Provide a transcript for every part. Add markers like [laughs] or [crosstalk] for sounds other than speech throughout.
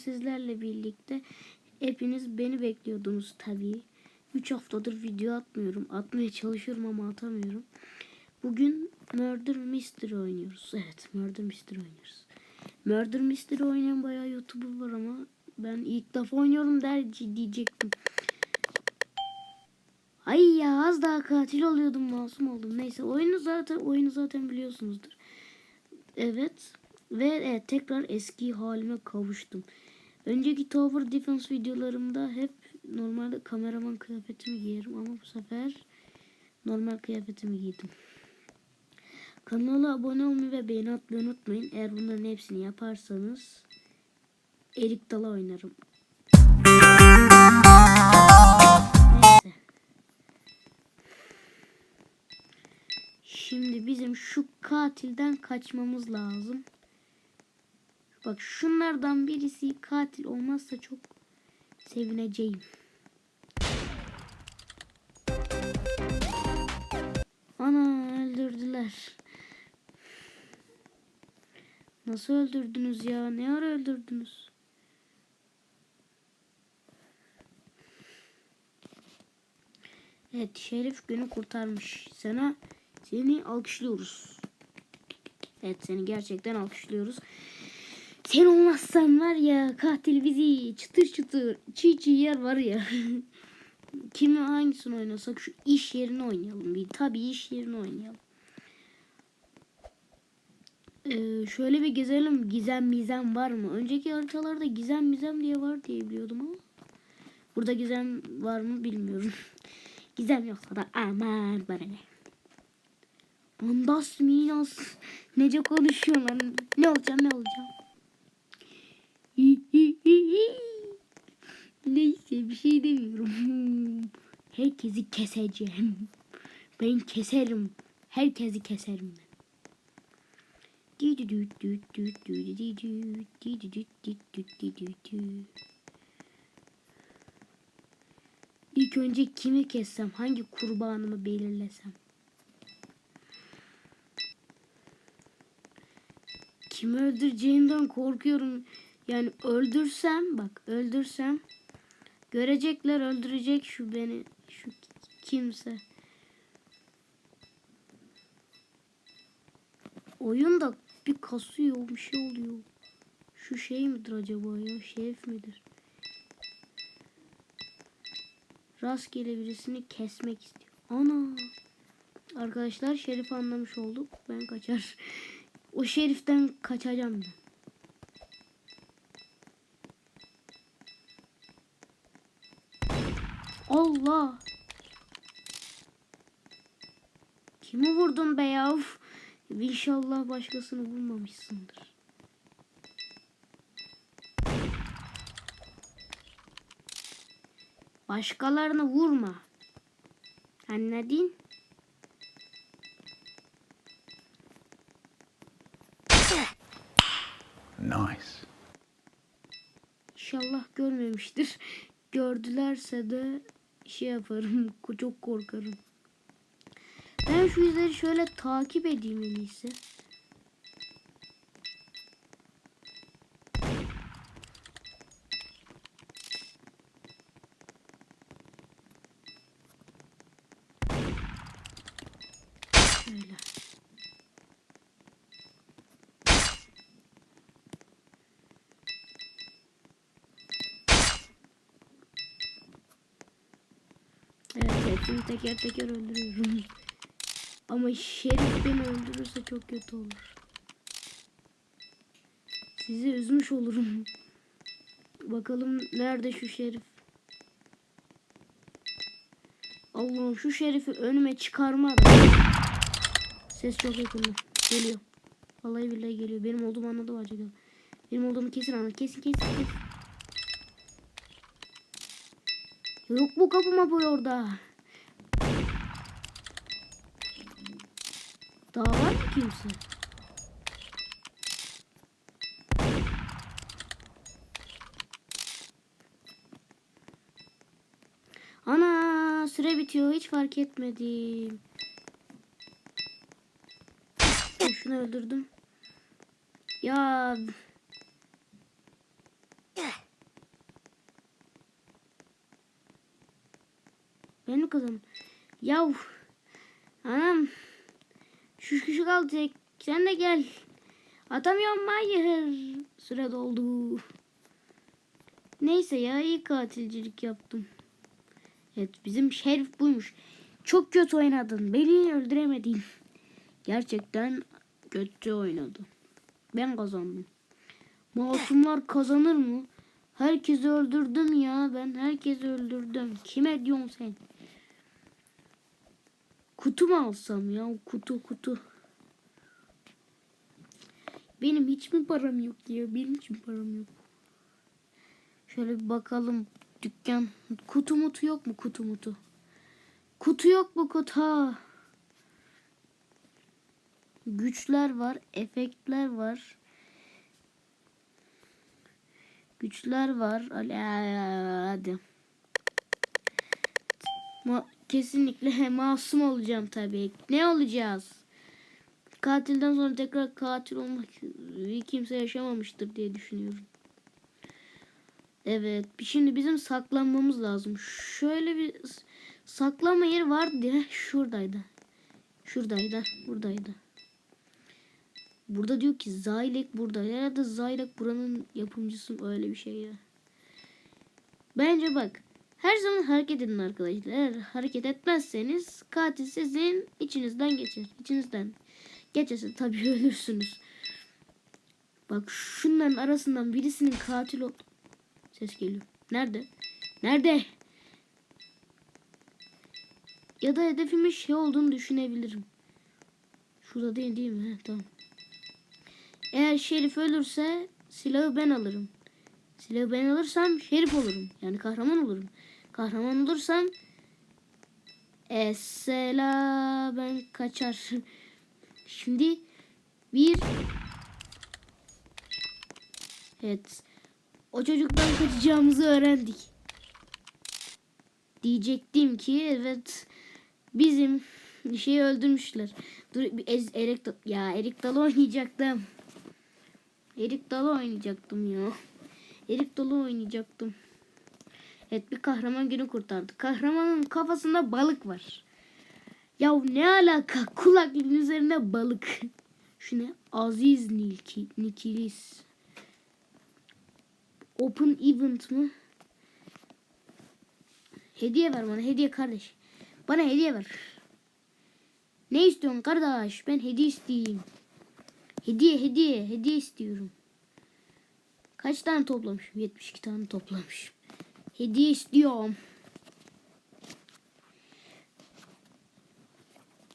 sizlerle birlikte. Hepiniz beni bekliyordunuz tabii. 3 haftadır video atmıyorum. Atmaya çalışıyorum ama atamıyorum. Bugün Murder Mystery oynuyoruz. Evet Murder Mystery oynuyoruz. Murder Mystery oynayan bayağı YouTuber var ama ben ilk defa oynuyorum der diyecektim. Ay ya az daha katil oluyordum masum oldum. Neyse oyunu zaten oyunu zaten biliyorsunuzdur. Evet ve evet, tekrar eski halime kavuştum. Önceki Tower Defense videolarımda hep normalde kameraman kıyafetimi giyerim ama bu sefer normal kıyafetimi giydim. Kanala abone olmayı ve beğeni atmayı unutmayın. Eğer bunların hepsini yaparsanız Erik Dala oynarım. Neyse. Şimdi bizim şu katilden kaçmamız lazım. Bak şunlardan birisi katil olmazsa çok sevineceğim. Ana öldürdüler. Nasıl öldürdünüz ya? Ne ara öldürdünüz? Evet Şerif günü kurtarmış. Sana seni alkışlıyoruz. Evet seni gerçekten alkışlıyoruz. Sen olmazsan var ya katil bizi çıtır çıtır çiğ çiğ yer var ya. [laughs] Kimi hangisini oynasak şu iş yerini oynayalım. Bir tabii iş yerini oynayalım. Ee, şöyle bir gezelim. Gizem mizem var mı? Önceki haritalarda gizem mizem diye var diye biliyordum ama. Burada gizem var mı bilmiyorum. [laughs] gizem yoksa da aman bana ne. Andas minas. Nece konuşuyorlar. Ne olacağım ne olacağım. [laughs] Neyse bir şey demiyorum. [laughs] Herkesi keseceğim. Ben keserim. Herkesi keserim ben. İlk önce kimi kessem, hangi kurbanımı belirlesem. Kimi öldüreceğimden korkuyorum. Yani öldürsem, bak öldürsem görecekler öldürecek şu beni, şu kimse. Oyunda bir kasıyor bir şey oluyor. Şu şey midir acaba ya? Şerif midir? Rastgele birisini kesmek istiyor. Ana. Arkadaşlar şerif anlamış olduk. Ben kaçar. [laughs] O şeriften kaçacağım ben. Allah. Kimi vurdun be yav? İnşallah başkasını vurmamışsındır. Başkalarını vurma. Anladın? Nice. İnşallah görmemiştir. Gördülerse de şey yaparım. [laughs] Çok korkarım. Ben şu izleri şöyle takip edeyim en iyisi. Şöyle. Evet hepsini teker teker öldürüyorum. Ama Şerif beni öldürürse çok kötü olur. Sizi üzmüş olurum. Bakalım nerede şu Şerif? Allah'ım şu Şerif'i önüme çıkarma. Ses çok yakında. Geliyor. Vallahi billahi geliyor. Benim olduğumu anladı mı acaba? Benim olduğumu kesin anladı. Kesin kesin kesin. Yok bu kapıma bu orada. Daha var mı kimse? Ana süre bitiyor hiç fark etmedim. Şunu öldürdüm. Ya Benim kızım. Yav. Anam. Şu kaldı tek. Sen de gel. Atamıyorum hayır. Süre doldu. Neyse ya iyi katilcilik yaptım. Evet bizim şerif buymuş. Çok kötü oynadın. Beni öldüremedin. Gerçekten kötü oynadı. Ben kazandım. Masumlar kazanır mı? Herkesi öldürdüm ya. Ben herkesi öldürdüm. Kime diyorsun sen? Kutu mu alsam ya? Kutu kutu. Benim hiç mi param yok ya? Benim hiç mi param yok? Şöyle bir bakalım. Dükkan. Kutu mutu yok mu? Kutu mutu. Kutu yok mu kutu? Güçler var. Efektler var. Güçler var. Hadi. Ma kesinlikle [laughs] masum olacağım tabii. Ne olacağız? Katilden sonra tekrar katil olmak kimse yaşamamıştır diye düşünüyorum. Evet. Şimdi bizim saklanmamız lazım. Şöyle bir saklama yeri vardı ya. Şuradaydı. Şuradaydı. Buradaydı. Burada diyor ki Zaylek burada. Herhalde Zaylek buranın yapımcısı öyle bir şey ya. Bence bak. Her zaman hareket edin arkadaşlar. Eğer hareket etmezseniz katil sizin içinizden geçer. İçinizden geçerse tabii [laughs] ölürsünüz. Bak şunların arasından birisinin katil ol... Ses geliyor. Nerede? Nerede? Ya da hedefimin şey olduğunu düşünebilirim. Şurada değil değil mi? Heh, tamam. Eğer Şerif ölürse silahı ben alırım. Silahı ben alırsam Şerif olurum. Yani kahraman olurum. Kahraman olursam Esela ben kaçar. Şimdi bir Evet. O çocuktan kaçacağımızı öğrendik. Diyecektim ki evet bizim şeyi öldürmüşler. Dur bir ez, Erik ya Erik Dalı oynayacaktım. Erik Dalı oynayacaktım ya. Erik Dalı oynayacaktım. Evet bir kahraman günü kurtardı. Kahramanın kafasında balık var. Ya ne alaka? Kulaklığın üzerinde balık. Şu ne? Aziz Nilki, Nikilis. Open event mı? Hediye ver bana. Hediye kardeş. Bana hediye ver. Ne istiyorsun kardeş? Ben hediye isteyeyim. Hediye hediye. Hediye istiyorum. Kaç tane toplamışım? 72 tane toplamışım. Hediye istiyorum.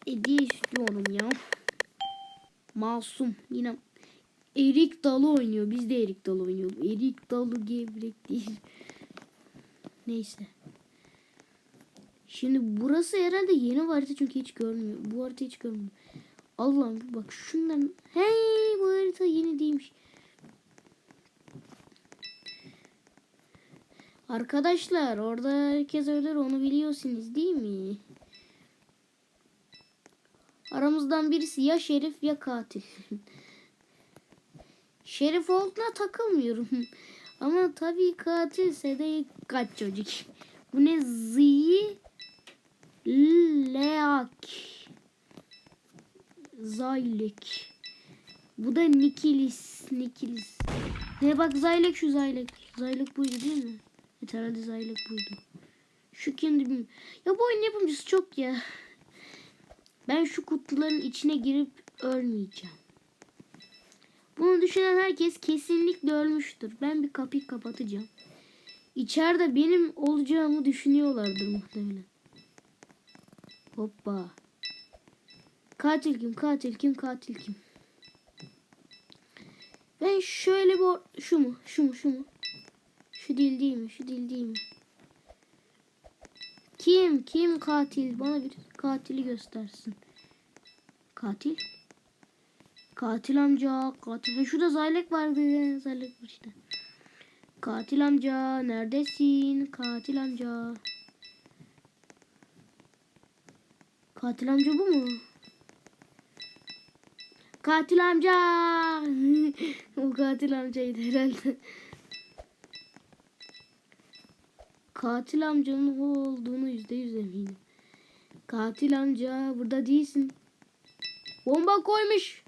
Hediye istiyorum ya. Masum. Yine Erik Dalı oynuyor. Biz de Erik Dalı oynuyor. Erik Dalı gevrek değil. Neyse. Şimdi burası herhalde yeni harita çünkü hiç görmüyor. Bu harita hiç görmüyor. Allah'ım bak şundan. Hey bu harita yeni değilmiş. Arkadaşlar orada herkes ölür onu biliyorsunuz değil mi? Aramızdan birisi ya şerif ya katil. [laughs] şerif olduğuna takılmıyorum. [laughs] Ama tabii katilse de kaç çocuk. Bu ne zi leak Zaylek. Bu da Nikilis. Nikilis. Ne bak Zaylek şu Zaylek. Zaylek buydu değil mi? Evet herhalde Zaylek buydu. Şu bilmiyorum. Ya bu oyun yapımcısı çok ya. Ben şu kutuların içine girip ölmeyeceğim. Bunu düşünen herkes kesinlikle ölmüştür. Ben bir kapıyı kapatacağım. İçeride benim olacağımı düşünüyorlardır muhtemelen. Hoppa. Katil kim? Katil kim? Katil kim? Ben şöyle bir şu mu? Şu mu? Şu mu? Şu değil değil mi? Şu değil değil mi? Kim? Kim katil? Bana bir katili göstersin. Katil? Katil amca. Katil. Ha, şurada Zaylek vardı. Zaylek var işte. Katil amca. Neredesin? Katil amca. Katil amca bu mu? Katil amca. [laughs] o katil amcaydı herhalde. Katil amcanın o olduğunu yüzde yüz eminim. Katil amca burada değilsin. Bomba koymuş.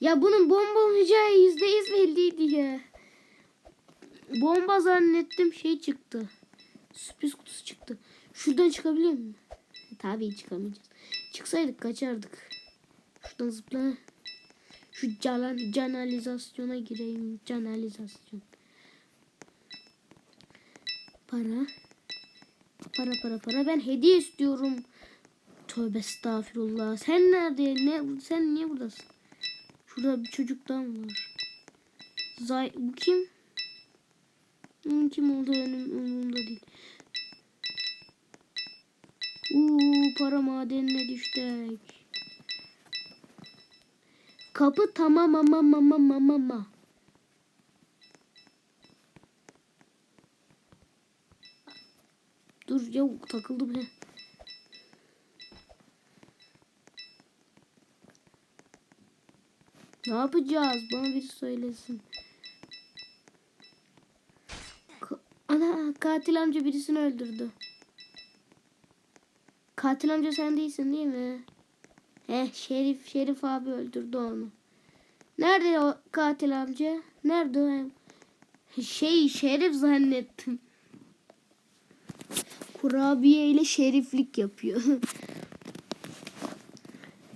Ya bunun bomba olacağı yüzde yüz belliydi ya. Bomba zannettim şey çıktı. Sürpriz kutusu çıktı. Şuradan çıkabiliyor muyum? Tabii çıkamayacağız. Çıksaydık kaçardık. Şuradan zıpla. Şu canalizasyona gireyim. Canalizasyon. Para. Para para para. Ben hediye istiyorum. Tövbe estağfirullah. Sen nerede? Ne, sen niye buradasın? Şurada bir çocuktan var. Zay bu kim? Bunun kim olduğu benim umurumda değil. Uuu para madenine düştük. Kapı tamam ama ama ama ama. Dur ya takıldım he. Ne yapacağız? Bana biri söylesin. Ana katil amca birisini öldürdü. Katil amca sen değilsin değil mi? He Şerif Şerif abi öldürdü onu. Nerede o katil amca? Nerede o? Şey Şerif zannettim. Kurabiye ile şeriflik yapıyor. [laughs]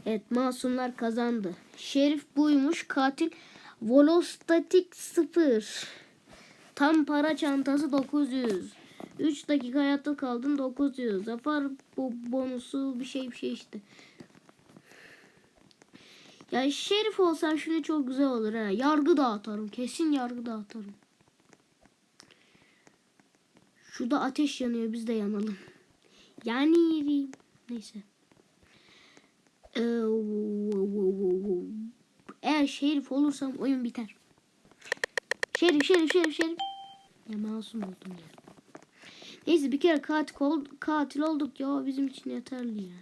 evet masumlar kazandı. Şerif buymuş katil Volostatik 0. Tam para çantası 900. 3 dakika hayatta kaldın 900. Zafer bu bonusu bir şey bir şey işte. Ya şerif olsam şimdi çok güzel olur ha. Yargı dağıtarım. Kesin yargı dağıtarım. Şurada ateş yanıyor. Biz de yanalım. Yani neyse. Ee, Eğer şerif olursam oyun biter. Şerif şerif şerif şerif. Ya masum oldum ya. Neyse bir kere katil, ol, katil olduk ya bizim için yeterli ya.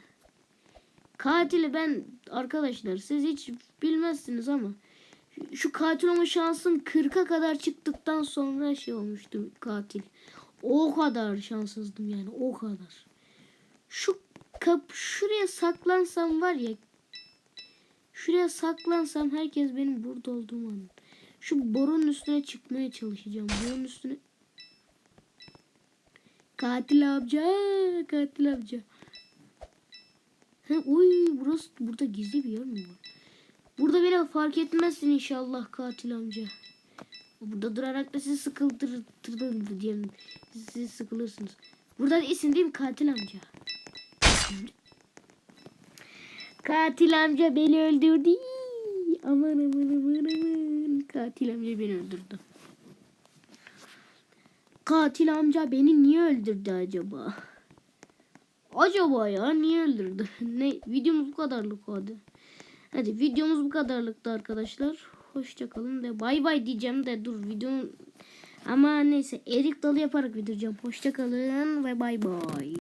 Katili ben arkadaşlar siz hiç bilmezsiniz ama şu katil olma şansım 40'a kadar çıktıktan sonra şey olmuştu katil. O kadar şanssızdım yani o kadar. Şu kap şuraya saklansam var ya şuraya saklansam herkes benim burada olduğumu anlar. Şu borunun üstüne çıkmaya çalışacağım. Borunun üstüne Katil amca, katil amca. Ha, uy burası burada gizli bir yer mi var? Burada beni fark etmezsin inşallah katil amca. Burada durarak da sizi sıkıltırdım diyeyim. Siz sıkılırsınız. Burada değilsin değil mi katil amca? Katil amca beni öldürdü. Aman aman aman aman. Katil amca beni öldürdü. Katil amca beni niye öldürdü acaba? Acaba ya niye öldürdü? [laughs] ne videomuz bu kadarlık hadi. Hadi videomuz bu kadarlıktı arkadaşlar. Hoşçakalın de bay bay diyeceğim de dur videonun ama neyse erik dalı yaparak bitireceğim. Hoşçakalın ve bay bay.